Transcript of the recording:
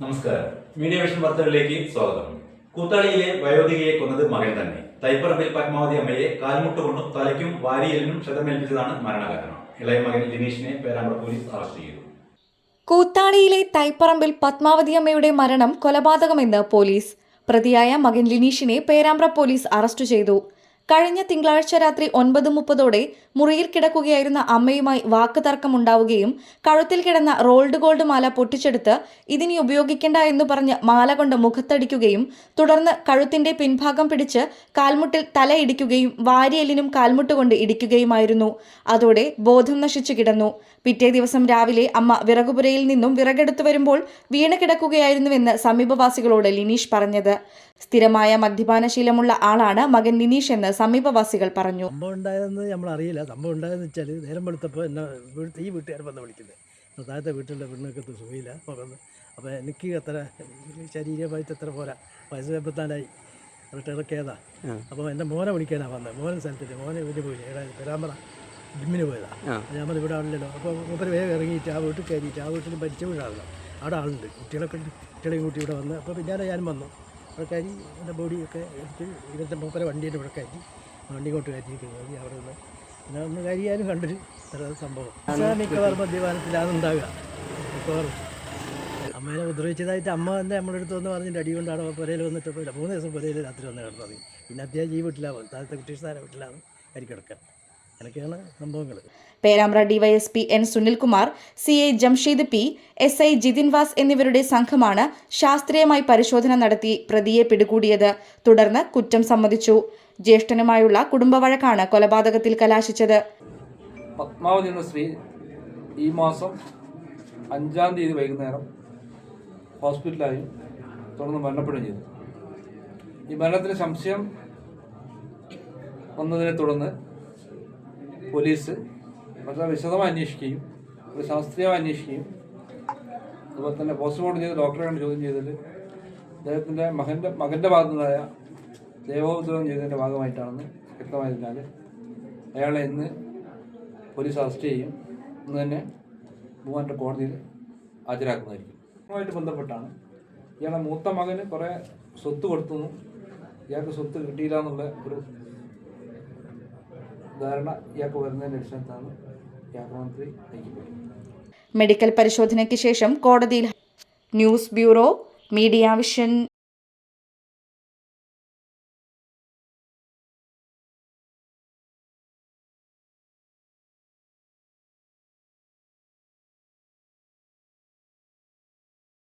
നമസ്കാരം. Media vision വാർത്തകളിലേക്ക് സ്വാഗതം. കൂത്താളിയിലെ വയോധികയെ കൊന്നത് മകൻ തന്നെ. തൈപ്പറമ്പിൽ പത്മാവതി അമ്മയെ കാൽമുട്ട് കൊണ്ടും തലയ്ക്കും വാരിയലിനും ക്ഷതമേൽപ്പിച്ചതാണ് മരണകാരണം. ഇളയ മകൻ ലിനീഷിനെ പേരാമ്പ്ര പോലീസ് അറസ്റ്റ് ചെയ്തു. കൂത്താളിയിലെ തൈപ്പറമ്പിൽ പത്മാവതി അമ്മയുടെ മരണം കൊലപാതകമെന്ന് പോലീസ്. പ്രതിയായ മകൻ ലിനീഷിനെ പേരാമ്പ്ര പോലീസ് അറസ്റ്റ് ചെയ്തു. കഴിഞ്ഞ തിങ്കളാഴ്ച രാത്രി ഒൻപത് മുപ്പതോടെ മുറിയിൽ കിടക്കുകയായിരുന്ന അമ്മയുമായി വാക്ക് തർക്കമുണ്ടാവുകയും കഴുത്തിൽ കിടന്ന റോൾഡ് ഗോൾഡ് മാല പൊട്ടിച്ചെടുത്ത് ഇതിനി ഉപയോഗിക്കേണ്ട എന്ന് പറഞ്ഞ് മാല കൊണ്ട് മുഖത്തടിക്കുകയും തുടർന്ന് കഴുത്തിന്റെ പിൻഭാഗം പിടിച്ച് കാൽമുട്ടിൽ തലയിടിക്കുകയും വാരിയെല്ലിനും കാൽമുട്ട് കൊണ്ട് ഇടിക്കുകയുമായിരുന്നു. അതോടെ ബോധം നശിച്ചു കിടന്നു. പിറ്റേ ദിവസം രാവിലെ അമ്മ വിറകുപുരയിൽ നിന്നും വിറകെടുത്തു വരുമ്പോൾ വീണ് കിടക്കുകയായിരുന്നുവെന്ന് സമീപവാസികളോട് ലിനീഷ് പറഞ്ഞത്. സ്ഥിരമായ മദ്യപാനശീലമുള്ള ആളാണ് മകൻ നിനീഷ് എന്ന് സമീപവാസികൾ പറഞ്ഞു. സംഭവം ഉണ്ടായതെന്ന് നമ്മൾ അറിയില്ല സംഭവം ഉണ്ടായതെന്ന് വെച്ചാൽ നേരം വെളുത്തപ്പോൾ എന്നെ വീട്ടിൽ ഈ വീട്ടുകാർ വന്ന് വിളിക്കുന്നത് താഴത്തെ വീട്ടിലെ പെണ്ണൊക്കെ സുഖമില്ല. പറഞ്ഞു അപ്പോൾ എനിക്ക് അത്ര ശരീരമായിട്ട് അത്ര പോരാ. വയസ്സ് എൺപത്തിനാലായി. റിട്ടയറൊക്കെയതാ അപ്പോൾ എന്റെ മോനെ വിളിക്കാനാണ് വന്നത് മോനെ സ്ഥലത്തില്ല. മോനെ വീട്ടിൽ പോയി. ഇവിടെ പെരാമ്പറ ജിമ്മിന് പോയതാണ് ഞാൻ പറഞ്ഞു ഇവിടെ ആളില്ലല്ലോ. അപ്പോൾ മൂപ്പര് വേഗം ഇറങ്ങിയിട്ട് ആ വീട്ടിൽ കയറിയിട്ട് ആ വീട്ടിൽ ഭരിച്ച വീടാണല്ലോ അവിടെ ആളുണ്ട്. കുട്ടികളൊക്കെ ഉണ്ട്. കുട്ടികളെയും കൂട്ടി ഇവിടെ വന്ന്. അപ്പോൾ പിന്നാലെ ഞാനും വന്നു. കയറി എന്റെ ബോഡിയൊക്കെ എടുത്ത് ഇവിടുത്തെ മൂപ്പരെ വണ്ടീന്റെ ഇവിടെ കയറ്റി വണ്ടി കൊണ്ട് കയറ്റിയിരിക്കുന്നത് അവിടെ നിന്ന് പിന്നെ ഒന്ന് കരിയാനും കണ്ടൊരു സംഭവം. മിക്കവാറും മദ്യപാനത്തിലാണ് ഉണ്ടാവുക. മിക്കവാറും. അമ്മേനെ ഉപദ്രവിച്ചതായിട്ട് അമ്മ തന്നെ നമ്മുടെ അടുത്ത് വന്ന് പറഞ്ഞിട്ട് അടി കൊണ്ടാണ് പുരയിൽ വന്നിട്ട് പോയില്ല. മൂന്ന് ദിവസം പുരയിൽ രാത്രി വന്ന് കിടന്നത് പിന്നെ അത്യാവശ്യം ഈ വീട്ടിലാണ്. താഴത്തെ സാറെ വീട്ടിലാണ് കരിക്കിടക്കുക അങ്ങനെയൊക്കെയാണ് സംഭവങ്ങൾ Perambra DYSP N Sunilkumar C I Jamsheed P S I Jithin Vas എന്നിവരുടെ സംഘമാണ് ശാസ്ത്രീയമായി പരിശോധന നടത്തി പ്രതിയെ പിടികൂടിയത്. തുടർന്ന് കുറ്റം സമ്മതിച്ചു. ജ്യേഷ്ഠനുമായുള്ള കുടുംബവഴക്കാണ് കൊലപാതകത്തിൽ കലാശിച്ചത്. പത്മാവതി എന്ന സ്ത്രീ ഈ മാസം അഞ്ചാം തീയതി വൈകുന്നേരം ഹോസ്പിറ്റലായി തുടർന്ന് മരണപ്പെടുകയും ചെയ്തു. ഈ മരണത്തിന് സംശയം വന്നതിനെ തുടർന്ന് പോലീസ് വളരെ വിശദമായി അന്വേഷിക്കുകയും ഒരു ശാസ്ത്രീയമായി അന്വേഷിക്കുകയും അതുപോലെ തന്നെ പോസ്റ്റ്മോർട്ടം ചെയ്ത് ഡോക്ടറെയാണ് ചോദ്യം ചെയ്തതിൽ അദ്ദേഹത്തിന്റെ മകന്റെ മകന്റെ ഭാഗത്തുനിന്നായ ദേവോദ്യോഗം ചെയ്തതിന്റെ ഭാഗമായിട്ടാണെന്ന് വ്യക്തമായതിനാൽ അയാളെ ഇന്ന് പോലീസ് അറസ്റ്റ് ചെയ്യും. ഇന്ന് തന്നെ മൂവാന്റെ കോടതിയിൽ ഹാജരാക്കുന്നതായിരിക്കും. ഇതുമായിട്ട് ബന്ധപ്പെട്ടാണ്. ഇയാളെ മൂത്ത മകന് കുറേ സ്വത്ത് കൊടുത്തു. ഇയാൾക്ക് സ്വത്ത് കിട്ടിയില്ല എന്നുള്ള ഒരു ധാരണ ഇയാൾക്ക് വരുന്നതിന്റെ അടിസ്ഥാനത്താണ് യാത്രാമന്ത്രി നയിക്കപ്പെട്ടത് മെഡിക്കൽ പരിശോധനയ്ക്ക് ശേഷം കോടതിയിൽ ന്യൂസ് ബ്യൂറോ മീഡിയ വിഷൻ